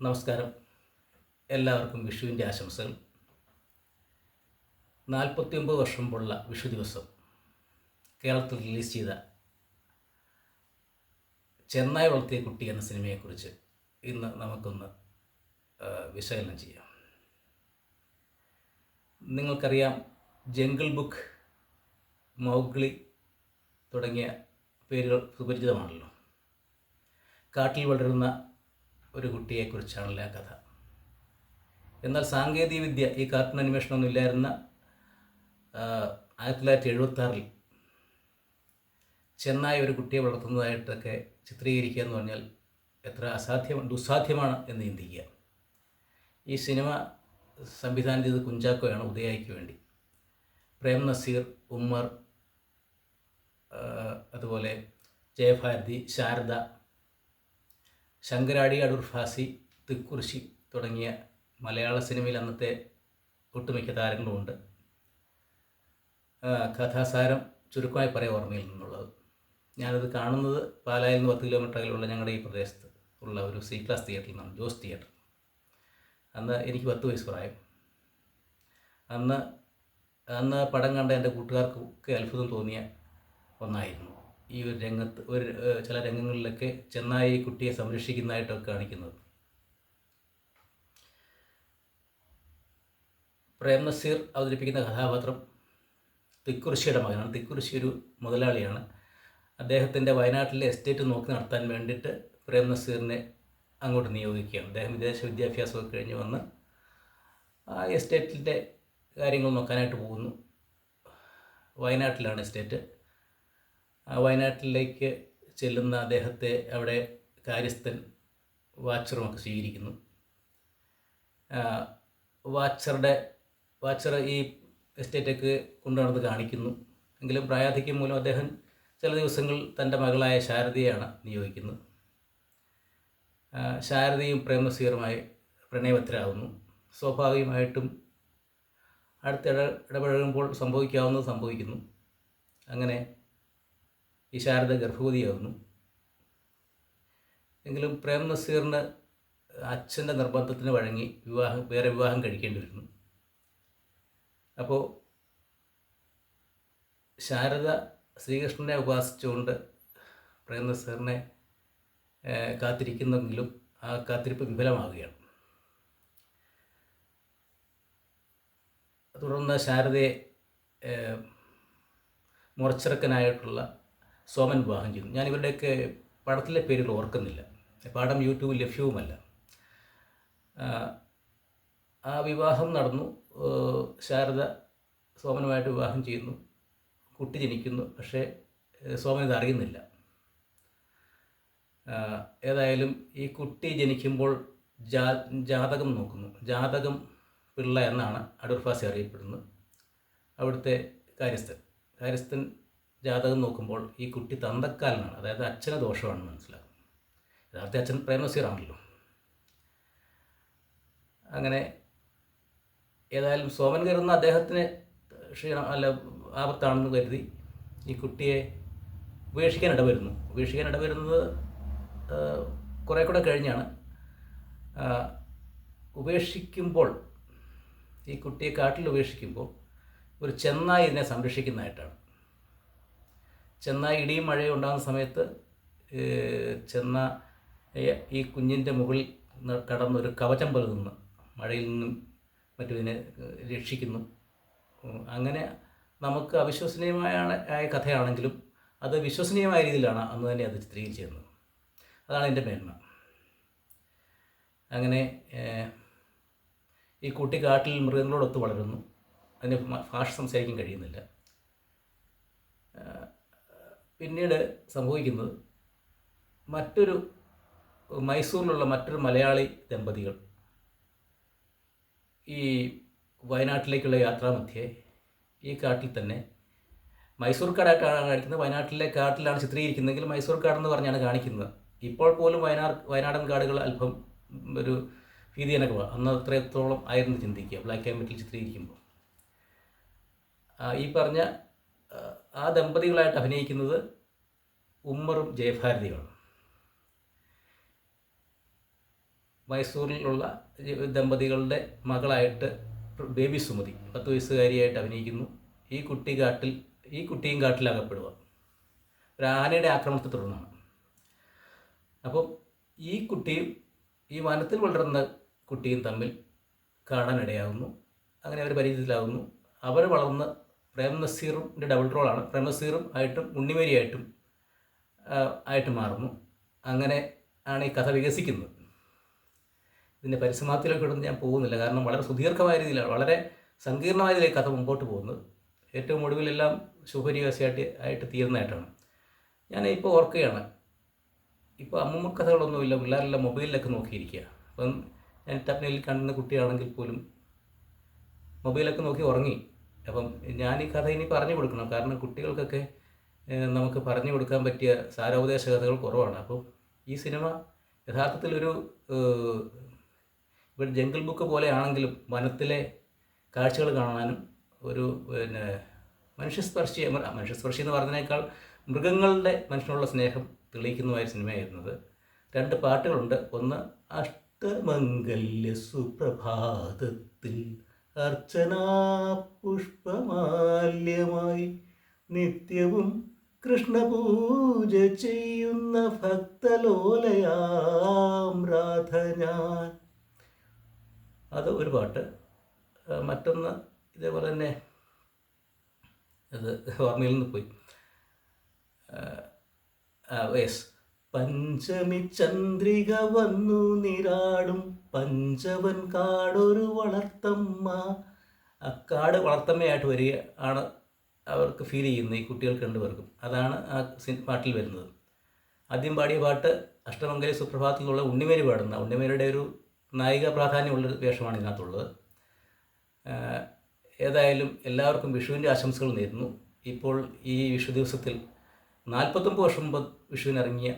നമസ്കാരം. എല്ലാവർക്കും വിഷുവിന്റെ ആശംസകൾ. നാൽപ്പത്തിയൊമ്പത് വർഷം മുമ്പുള്ള വിഷു ദിവസം കേരളത്തിൽ റിലീസ് ചെയ്ത ചെന്നായി വളർത്തിയ കുട്ടി എന്ന സിനിമയെക്കുറിച്ച് ഇന്ന് നമുക്കൊന്ന് വിശകലനം ചെയ്യാം. നിങ്ങൾക്കറിയാം ജംഗിൾ ബുക്ക് മൗഗ്ലി തുടങ്ങിയ പേരുകൾ സുപരിചിതമാണല്ലോ. കാട്ടിൽ വളരുന്ന ഒരു കുട്ടിയെക്കുറിച്ചാണല്ലോ ആ കഥ. എന്നാൽ സാങ്കേതികവിദ്യ ഈ കാർട്ടൂൺ അനിമേഷനൊന്നും ഇല്ലായിരുന്ന ആയിരത്തി തൊള്ളായിരത്തി എഴുപത്തി ആറിൽ ചെന്നായി ഒരു കുട്ടിയെ വളർത്തുന്നതായിട്ടൊക്കെ ചിത്രീകരിക്കുക എന്ന് പറഞ്ഞാൽ എത്ര അസാധ്യം ദുസ്സാധ്യമാണ് എന്ന് ചിന്തിക്കുക. ഈ സിനിമ സംവിധാനം ചെയ്ത് കുഞ്ചാക്കോയാണ് ഉദയായിക്ക് വേണ്ടി. പ്രേം നസീർ ഉമ്മർ അതുപോലെ ജയഭാരതി ശാരദ ശങ്കരാടി അടൂർ ഫാസി തിക്കുറിശി തുടങ്ങിയ മലയാള സിനിമയിൽ അന്നത്തെ ഒട്ടുമിക്ക താരങ്ങളുമുണ്ട് കഥാസാരം ചുരുക്കമായി പറയാം ഓർമ്മയിൽ നിന്നുള്ളത്. ഞാനത് കാണുന്നത് പാലായിൽ നിന്ന് പത്ത് കിലോമീറ്റർ അകലുള്ള ഞങ്ങളുടെ ഈ പ്രദേശത്ത് ഉള്ള ഒരു സി ക്ലാസ് തിയേറ്ററിൽ നിന്നാണ് ജോസ് തിയേറ്റർ അന്ന് എനിക്ക് പത്ത് വയസ്സ് പ്രായം. അന്ന് അന്ന് പടം കണ്ട എന്റെ കൂട്ടുകാർക്കൊക്കെ അത്ഭുതം തോന്നിയ ഒന്നായിരുന്നു. ഈ ഒരു രംഗത്ത് ഒരു ചില രംഗങ്ങളിലൊക്കെ ചെന്നായി കുട്ടിയെ സംരക്ഷിക്കുന്നതായിട്ടൊക്കെ കാണിക്കുന്നത്. പ്രേം നസീർ അവതരിപ്പിക്കുന്ന കഥാപാത്രം തിക്കുറിശിയുടെ മകനാണ്. തിക്കുറിശി ഒരു മുതലാളിയാണ്. അദ്ദേഹത്തിന്റെ വയനാട്ടിലെ എസ്റ്റേറ്റ് നോക്കി നടത്താൻ വേണ്ടിയിട്ട് പ്രേം നസീറിനെ അങ്ങോട്ട് നിയോഗിക്കുകയാണ്. അദ്ദേഹം വിദേശ വിദ്യാഭ്യാസമൊക്കെ കഴിഞ്ഞ് വന്ന് ആ എസ്റ്റേറ്റിന്റെ കാര്യങ്ങൾ നോക്കാനായിട്ട് പോകുന്നു. വയനാട്ടിലാണ് എസ്റ്റേറ്റ്. വയനാട്ടിലേക്ക് ചെല്ലുന്ന അദ്ദേഹത്തെ അവിടെ കാര്യസ്ഥൻ വാച്ചറുമൊക്കെ സ്വീകരിക്കുന്നു. വാച്ചറുടെ വാച്ചർ ഈ എസ്റ്റേറ്റൊക്കെ കൊണ്ടുനടന്ന് കാണിക്കുന്നു. എങ്കിലും പ്രായാധിക്യം മൂലം അദ്ദേഹം ചില ദിവസങ്ങൾ തന്റെ മകളായ ശാരദയെയാണ് നിയോഗിക്കുന്നത്. ശാരദയും പ്രേമസീറുമായി പ്രണയബദ്ധരാകുന്നു സ്വാഭാവികമായിട്ടും അടുത്ത ഇട ഇടപഴകുമ്പോൾ സംഭവിക്കാവുന്നത് സംഭവിക്കുന്നു. അങ്ങനെ ഈ ശാരദ ഗർഭവതിയാകുന്നു എങ്കിലും പ്രേം നസീറിന് അച്ഛന്റെ നിർബന്ധത്തിന് വഴങ്ങി വിവാഹം വേറെ വിവാഹം കഴിക്കേണ്ടി വരുന്നു. അപ്പോൾ ശാരദ ശ്രീകൃഷ്ണനെ ഉപാസിച്ചുകൊണ്ട് പ്രേം നസീറിനെ കാത്തിരിക്കുന്നെങ്കിലും ആ കാത്തിരിപ്പ് വിഫലമാവുകയാണ് തുടർന്ന് ശാരദയെ മുറച്ചിറക്കനായിട്ടുള്ള സോമൻ വിവാഹം ചെയ്തു ഞാൻ ഇവരുടെയൊക്കെ പടത്തിലെ പേരുകൾ ഓർക്കുന്നില്ല. പാഠം യൂട്യൂബിൽ ലഭ്യവുമല്ല. ആ, വിവാഹം നടന്നു. ശാരദ സോമനുമായിട്ട് വിവാഹം ചെയ്യുന്നു. കുട്ടി ജനിക്കുന്നു. പക്ഷേ സോമൻ ഇത് അറിയുന്നില്ല ഏതായാലും ഈ കുട്ടി ജനിക്കുമ്പോൾ ജാ ജാതകം നോക്കുന്നു. ജാതകം പിള്ള എന്നാണ് അടൂർഫാസി അറിയപ്പെടുന്നത്. അവിടുത്തെ കാര്യസ്ഥൻ. കാര്യസ്ഥൻ ജാതകം നോക്കുമ്പോൾ ഈ കുട്ടി തന്തക്കാലനാണ് അതായത് അച്ഛന് ദോഷമാണെന്ന് മനസ്സിലാക്കും യഥാർത്ഥ അച്ഛൻ പ്രേമനസീറാണല്ലോ അങ്ങനെ ഏതായാലും സോമൻ കയറുന്ന അദ്ദേഹത്തിന് ക്ഷീണം അല്ല ആപത്താണെന്ന് കരുതി ഈ കുട്ടിയെ ഉപേക്ഷിക്കാൻ ഇടവരുന്നു. ഉപേക്ഷിക്കാൻ ഇടവരുന്നത് കുറേ കൂടെ കഴിഞ്ഞാണ്. ഉപേക്ഷിക്കുമ്പോൾ ഈ കുട്ടിയെ കാട്ടിൽ ഉപേക്ഷിക്കുമ്പോൾ ഒരു ചെന്നായി ഇതിനെ സംരക്ഷിക്കുന്നതായിട്ടാണ്. ചെന്നായി ഇടിയും മഴയും ഉണ്ടാകുന്ന സമയത്ത് ചെന്ന ഈ കുഞ്ഞിന്റെ മുകളിൽ കടന്നൊരു കവചം പോലെ നിന്ന് മഴയിൽ നിന്നും മറ്റുതിനെ രക്ഷിക്കുന്നു. അങ്ങനെ നമുക്ക് അവിശ്വസനീയമായ ആയ കഥയാണെങ്കിലും അത് വിശ്വസനീയമായ രീതിയിലാണ് അന്ന് തന്നെ അത് ചിത്രീകരിച്ചിരുന്നത് അതാണ് എന്റെ മേന്മ. അങ്ങനെ ഈ കുട്ടി കാട്ടിൽ മൃഗങ്ങളോടൊത്ത് വളരുന്നു. അതിന് ഭാഷ സംസാരിക്കാൻ കഴിയുന്നില്ല. പിന്നീട് സംഭവിക്കുന്നത് മറ്റൊരു മൈസൂരിലുള്ള മറ്റൊരു മലയാളി ദമ്പതികൾ ഈ വയനാട്ടിലേക്കുള്ള യാത്രാമധ്യേ ഈ കാട്ടിൽ തന്നെ മൈസൂർ കാടായിട്ടാണ് കാണിക്കുന്നത്. വയനാട്ടിലെ കാട്ടിലാണ് ചിത്രീകരിക്കുന്നതെങ്കിൽ മൈസൂർ കാടെന്ന് പറഞ്ഞാണ് കാണിക്കുന്നത്. ഇപ്പോൾ പോലും വയനാട് വയനാടൻ കാടുകൾ അല്പം ഒരു ഭീതിജനകമാണ് അന്ന് അത്രത്തോളം ആയിരുന്നു ചിന്തിക്കുക. ബ്ലാക്ക് ആൻഡ് വൈറ്റിൽ ചിത്രീകരിക്കുമ്പോൾ. ഈ പറഞ്ഞ ആ, ദമ്പതികളായിട്ട് അഭിനയിക്കുന്നത് ഉമ്മറും ജയഭാരതിയുമാണ് മൈസൂരിലുള്ള ദമ്പതികളുടെ മകളായിട്ട് ബേബി സുമതി പത്ത് വയസ്സുകാരിയായിട്ട് അഭിനയിക്കുന്നു. ഈ കുട്ടി കാട്ടിൽ ഈ കുട്ടിയും കാട്ടിൽ അകപ്പെടുക. ഒരു ആനയുടെ ആക്രമണത്തെ തുടർന്നാണ്. അപ്പം ഈ കുട്ടിയും ഈ വനത്തിൽ വളരുന്ന കുട്ടിയും തമ്മിൽ കാണാനിടയാകുന്നു. അങ്ങനെ അവർ പരിചയത്തിലാകുന്നു. അവർ വളർന്ന് പ്രേം നസീറിന്റെ ഡബിൾ റോളാണ് പ്രേം നസീറും ആയിട്ടും ഉണ്ണിമേരിയായിട്ടും ആയിട്ട് മാറുന്നു. അങ്ങനെ ആണ് ഈ കഥ വികസിക്കുന്നത്. ഇതിന്റെ പരിസമാപ്തിയിലേക്കൊന്നും ഞാൻ പോകുന്നില്ല. കാരണം വളരെ സുദീർഘമായ രീതിയിലാണ് വളരെ സങ്കീർണമായ രീതിയിൽ കഥ മുമ്പോട്ട് പോകുന്നത്. ഏറ്റവും ഒടുവിലെല്ലാം ശുഭരിവാസിയായിട്ട് ആയിട്ട് തീരുന്നതായിട്ടാണ്. ഞാൻ ഇപ്പോൾ ഓർക്കുകയാണ് ഇപ്പോൾ അമ്മമ്മ കഥകളൊന്നുമില്ല പിള്ളേരെല്ലാം മൊബൈലിലൊക്കെ നോക്കിയിരിക്കുക. അപ്പം ഞാൻ ടപ്നയിൽ കാണുന്ന കുട്ടിയാണെങ്കിൽ പോലും മൊബൈലൊക്കെ നോക്കി ഉറങ്ങി. അപ്പം ഞാൻ ഈ കഥ ഇനി പറഞ്ഞു കൊടുക്കണം. കാരണം കുട്ടികൾക്കൊക്കെ നമുക്ക് പറഞ്ഞു കൊടുക്കാൻ പറ്റിയ സാരോപദേശ കഥകൾ കുറവാണ്. അപ്പോൾ ഈ സിനിമ യഥാർത്ഥത്തിലൊരു ഒരു ഇവിടെ ജംഗിൾ ബുക്ക് പോലെയാണെങ്കിലും വനത്തിലെ കാഴ്ചകൾ കാണാനും ഒരു പിന്നെ മനുഷ്യസ്പർശി മനുഷ്യസ്പർശി എന്ന് പറഞ്ഞതിനേക്കാൾ മൃഗങ്ങളുടെ മനുഷ്യനുള്ള സ്നേഹം തെളിയിക്കുന്നതായ സിനിമയായിരുന്നത് രണ്ട് പാട്ടുകളുണ്ട്. ഒന്ന് അഷ്ടമംഗല്യ സുപ്രഭാതത്തിൽ അർച്ചനാ പുഷ്പമാല്യമായി നിത്യവും കൃഷ്ണപൂജ ചെയ്യുന്ന ഭക്തലോലയാം രാധ ഞാൻ അത് ഒരു പാട്ട്. മറ്റൊന്ന് ഇതേപോലെ തന്നെ അത് ഓർമ്മയിൽ നിന്ന് പോയി. യെസ്. പഞ്ചമി ചന്ദ്രിക വന്നു നിരാടും പഞ്ചവൻ കാടൊരു വളർത്തമ്മ. അക്കാട് കാട് വളർത്തമ്മയായിട്ട് വരിക ആണ് അവർക്ക് ഫീൽ ചെയ്യുന്നത് ഈ കുട്ടികൾക്ക് രണ്ടുപേർക്കും. അതാണ് ആ പാട്ടിൽ വരുന്നത്. ആദ്യം പാടിയ പാട്ട് അഷ്ടമംഗലി സുപ്രഭാതത്തിലുള്ള ഉണ്ണിമേരി പാടുന്ന. ഉണ്ണിമേരിയുടെ ഒരു നായിക പ്രാധാന്യമുള്ള വേഷമാണ് ഇതിനകത്തുള്ളത്. ഏതായാലും എല്ലാവർക്കും വിഷുവിന്റെ ആശംസകൾ നേരുന്നു. ഇപ്പോൾ ഈ വിഷു ദിവസത്തിൽ നാൽപ്പത്തൊമ്പത് വർഷം മുമ്പ് വിഷുവിനിറങ്ങിയ